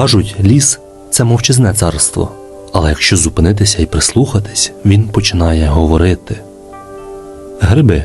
Кажуть, ліс це мовчазне царство, але якщо зупинитися і прислухатись, він починає говорити. Гриби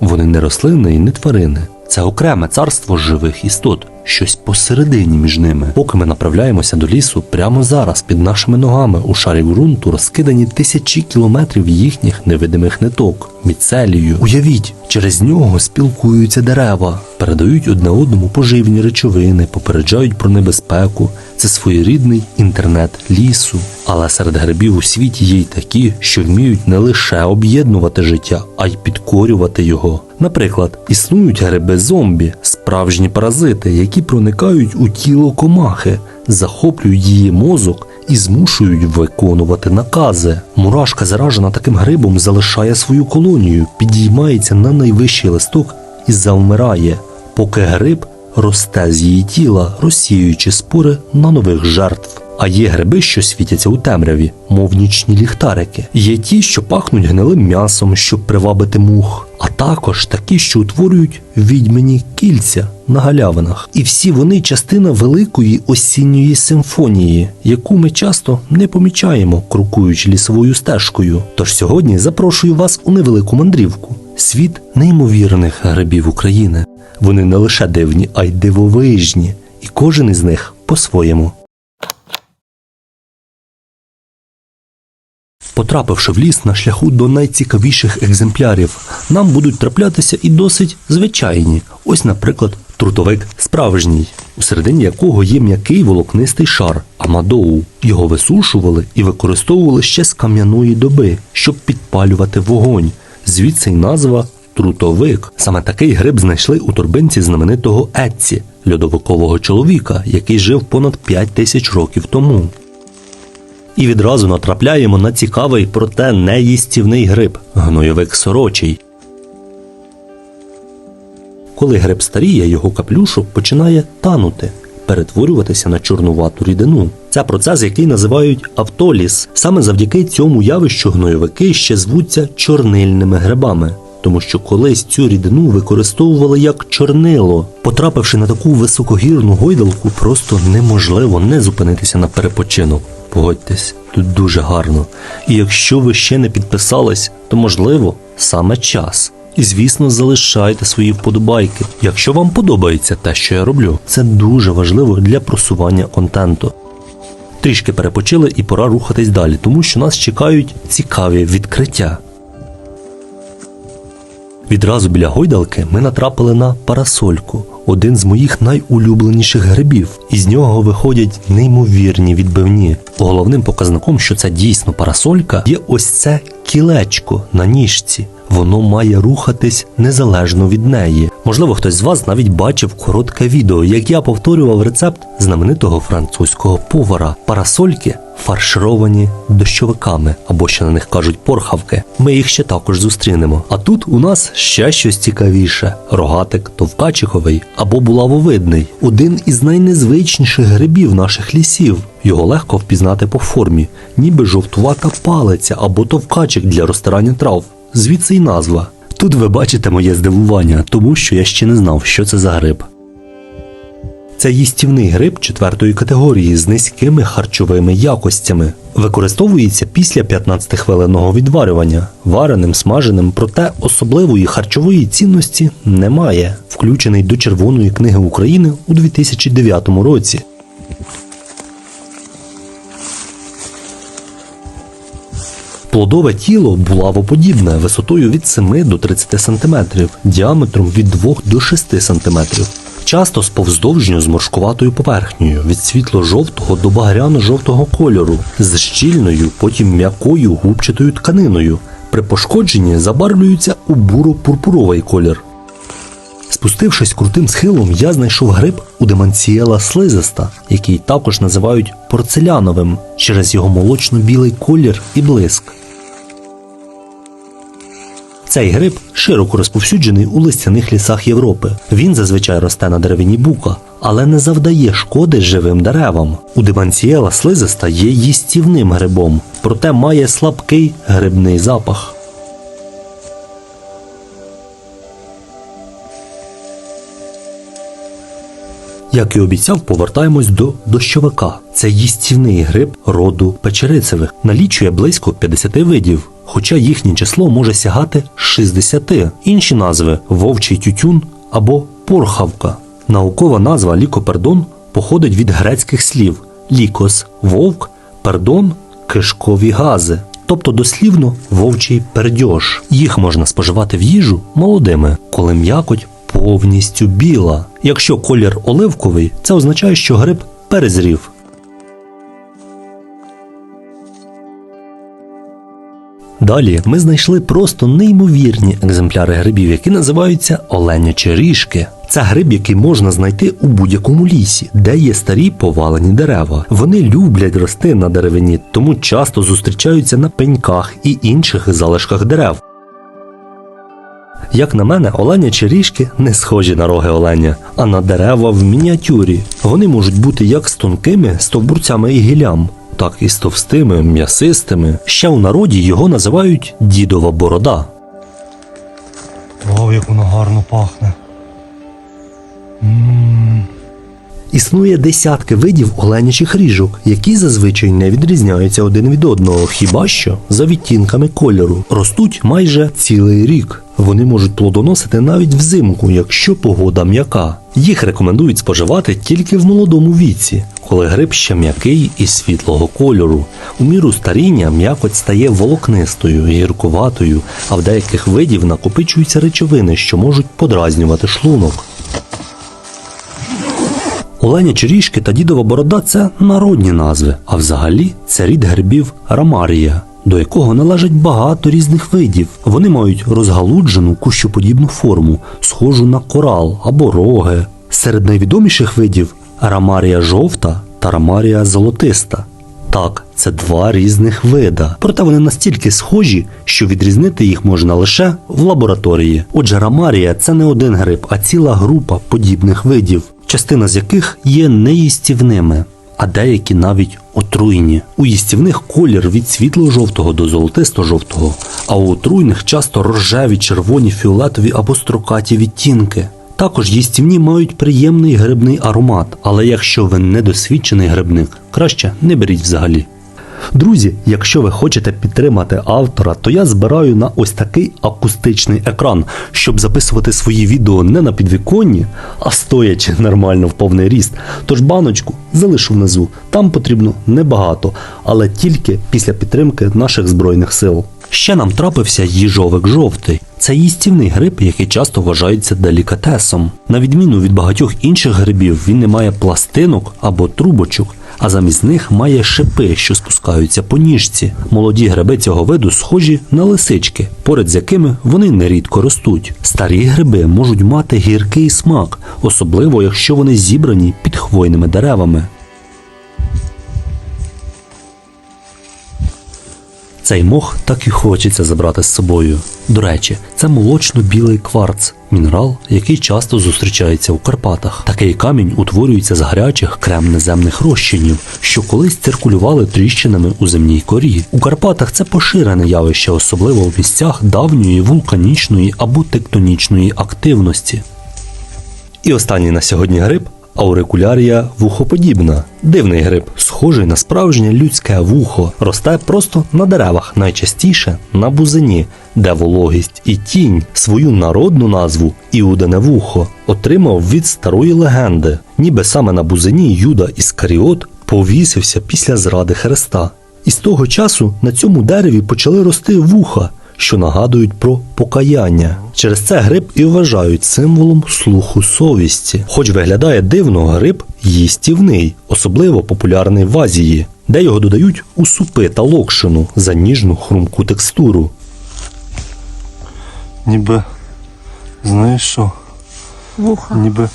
вони не рослини і не тварини. Це окреме царство живих істот, щось посередині між ними. Поки ми направляємося до лісу, прямо зараз під нашими ногами у шарі ґрунту розкидані тисячі кілометрів їхніх невидимих ниток, міцелію. Уявіть, через нього спілкуються дерева, передають одне одному поживні речовини, попереджають про небезпеку. Це своєрідний інтернет лісу. Але серед грибів у світі є й такі, що вміють не лише об'єднувати життя, а й підкорювати його. Наприклад, існують гриби зомбі, справжні паразити, які проникають у тіло комахи, захоплюють її мозок і змушують виконувати накази. Мурашка, заражена таким грибом, залишає свою колонію, підіймається на найвищий листок і завмирає, поки гриб росте з її тіла, розсіюючи спори на нових жертв. А є гриби, що світяться у темряві, мов нічні ліхтарики. Є ті, що пахнуть гнилим м'ясом, щоб привабити мух, а також такі, що утворюють відьмені кільця на галявинах. І всі вони частина великої осінньої симфонії, яку ми часто не помічаємо, крокуючи лісовою стежкою. Тож сьогодні запрошую вас у невелику мандрівку. Світ неймовірних грибів України. Вони не лише дивні, а й дивовижні, і кожен із них по-своєму. Потрапивши в ліс на шляху до найцікавіших екземплярів, нам будуть траплятися і досить звичайні. Ось, наприклад, трутовик справжній, у середині якого є м'який волокнистий шар амадоу. Його висушували і використовували ще з кам'яної доби, щоб підпалювати вогонь. Звідси й назва трутовик. Саме такий гриб знайшли у торбинці знаменитого Етці, льодовикового чоловіка, який жив понад 5 тисяч років тому. І відразу натрапляємо на цікавий, проте неїстівний гриб гнойовик сорочий. Коли гриб старіє, його каплюшок починає танути, перетворюватися на чорнувату рідину. Це процес, який називають автоліс. Саме завдяки цьому явищу гнойовики ще звуться чорнильними грибами. Тому що колись цю рідину використовували як чорнило. Потрапивши на таку високогірну гойдалку, просто неможливо не зупинитися на перепочинок. Погодьтесь, тут дуже гарно. І якщо ви ще не підписались, то можливо саме час. І звісно, залишайте свої вподобайки. Якщо вам подобається те, що я роблю, це дуже важливо для просування контенту. Трішки перепочили і пора рухатись далі, тому що нас чекають цікаві відкриття. Відразу біля гойдалки ми натрапили на парасольку, один з моїх найулюбленіших грибів. Із нього виходять неймовірні відбивні. Головним показником, що це дійсно парасолька, є ось це кілечко на ніжці. Воно має рухатись незалежно від неї. Можливо, хтось з вас навіть бачив коротке відео, як я повторював рецепт знаменитого французького повара. Парасольки фаршировані дощовиками, або ще на них кажуть порхавки. Ми їх ще також зустрінемо. А тут у нас ще щось цікавіше: рогатик товкачиховий або булавовидний, один із найнезвичніших грибів наших лісів. Його легко впізнати по формі, ніби жовтувата палиця або товкачик для розтирання трав. Звідси й назва. Тут ви бачите моє здивування, тому що я ще не знав, що це за гриб. Це їстівний гриб четвертої категорії з низькими харчовими якостями. Використовується після 15-хвилинного відварювання, вареним, смаженим, проте особливої харчової цінності немає. Включений до Червоної книги України у 2009 році. Плодове тіло булавоподібне висотою від 7 до 30 см, діаметром від 2 до 6 см. Часто з повздовжньо зморшкуватою поверхнею від світло-жовтого до багряно-жовтого кольору, з щільною, потім м'якою губчатою тканиною. При пошкодженні забарвлюються у буро-пурпуровий колір. Спустившись крутим схилом, я знайшов гриб у деманцієла слизиста, який також називають порцеляновим через його молочно-білий колір і блиск. Цей гриб широко розповсюджений у листяних лісах Європи. Він зазвичай росте на деревині бука, але не завдає шкоди живим деревам. У деманцієла слизиста є їстівним грибом, проте має слабкий грибний запах. Як і обіцяв, повертаємось до дощовика. Це їстівний гриб роду печерицевих. Налічує близько 50 видів, хоча їхнє число може сягати 60. Інші назви вовчий тютюн або порхавка. Наукова назва лікопердон походить від грецьких слів лікос вовк, пердон кишкові гази, тобто дослівно вовчий пердьош. Їх можна споживати в їжу молодими, коли м'якоть повністю біла. Якщо колір оливковий, це означає, що гриб перезрів. Далі ми знайшли просто неймовірні екземпляри грибів, які називаються оленячі ріжки. Це гриб, який можна знайти у будь-якому лісі, де є старі повалені дерева. Вони люблять рости на деревині, тому часто зустрічаються на пеньках і інших залишках дерев. Як на мене, оленячі ріжки не схожі на роги оленя, а на дерева в мініатюрі. Вони можуть бути як з тонкими стовбурцями і гілям, так і з товстими, м'ясистими. Ще у народі його називають дідова борода. Вау, як воно гарно пахне. Існує десятки видів оленячих ріжок, які зазвичай не відрізняються один від одного, хіба що за відтінками кольору. Ростуть майже цілий рік. Вони можуть плодоносити навіть взимку, якщо погода м'яка. Їх рекомендують споживати тільки в молодому віці, коли гриб ще м'який і світлого кольору. У міру старіння м'якоть стає волокнистою, гіркуватою, а в деяких видів накопичуються речовини, що можуть подразнювати шлунок. Оленячі ріжки та дідова борода це народні назви, а взагалі це рід грибів рамарія, до якого належить багато різних видів. Вони мають розгалуджену кущоподібну форму, схожу на корал або роги. Серед найвідоміших видів рамарія жовта та рамарія золотиста. Так, це два різних вида, проте вони настільки схожі, що відрізнити їх можна лише в лабораторії. Отже, рамарія це не один гриб, а ціла група подібних видів, частина з яких є неїстівними, а деякі навіть отруйні. У їстівних колір від світло-жовтого до золотисто-жовтого, а у отруйних часто рожеві, червоні, фіолетові або строкаті відтінки. Також їстівні мають приємний грибний аромат, але якщо ви недосвідчений грибник, краще не беріть взагалі. Друзі, якщо ви хочете підтримати автора, то я збираю на ось такий акустичний екран, щоб записувати свої відео не на підвіконні, а стоячи нормально в повний ріст. Тож баночку залишу внизу. Там потрібно небагато, але тільки після підтримки наших збройних сил. Ще нам трапився їжовик жовтий. Це їстівний гриб, який часто вважається делікатесом. На відміну від багатьох інших грибів, він не має пластинок або трубочок, а замість них має шипи, що спускаються по ніжці. Молоді гриби цього виду схожі на лисички, поряд з якими вони нерідко ростуть. Старі гриби можуть мати гіркий смак, особливо якщо вони зібрані під хвойними деревами. Цей мох так і хочеться забрати з собою. До речі, це молочно-білий кварц, мінерал, який часто зустрічається у Карпатах. Такий камінь утворюється з гарячих кремнеземних розчинів, що колись циркулювали тріщинами у земній корі. У Карпатах це поширене явище, особливо в місцях давньої вулканічної або тектонічної активності. І останній на сьогодні гриб аурикулярія вухоподібна. Дивний гриб, схожий на справжнє людське вухо, росте просто на деревах, найчастіше на бузині, де вологість і тінь свою народну назву іудене вухо отримав від старої легенди, ніби саме на бузині Юда Іскаріот повісився після зради Христа. І з того часу на цьому дереві почали рости вуха, що нагадують про покаяння. Через це гриб і вважають символом слуху совісті. Хоч виглядає дивно, гриб їстівний, особливо популярний в Азії, де його додають у супи та локшину за ніжну хрумку текстуру. Ніби. Знаєш що? Вуха. Ніби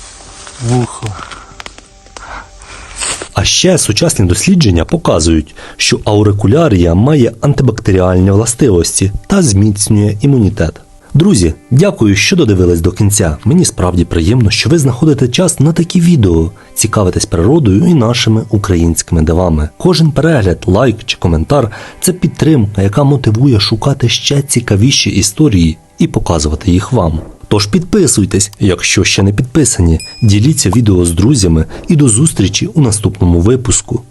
вухо. Ще сучасні дослідження показують, що аурикулярія має антибактеріальні властивості та зміцнює імунітет. Друзі, дякую, що додивились до кінця. Мені справді приємно, що ви знаходите час на такі відео, цікавитесь природою і нашими українськими дивами. Кожен перегляд, лайк чи коментар це підтримка, яка мотивує шукати ще цікавіші історії і показувати їх вам. Тож підписуйтесь, якщо ще не підписані. Діліться відео з друзями і до зустрічі у наступному випуску.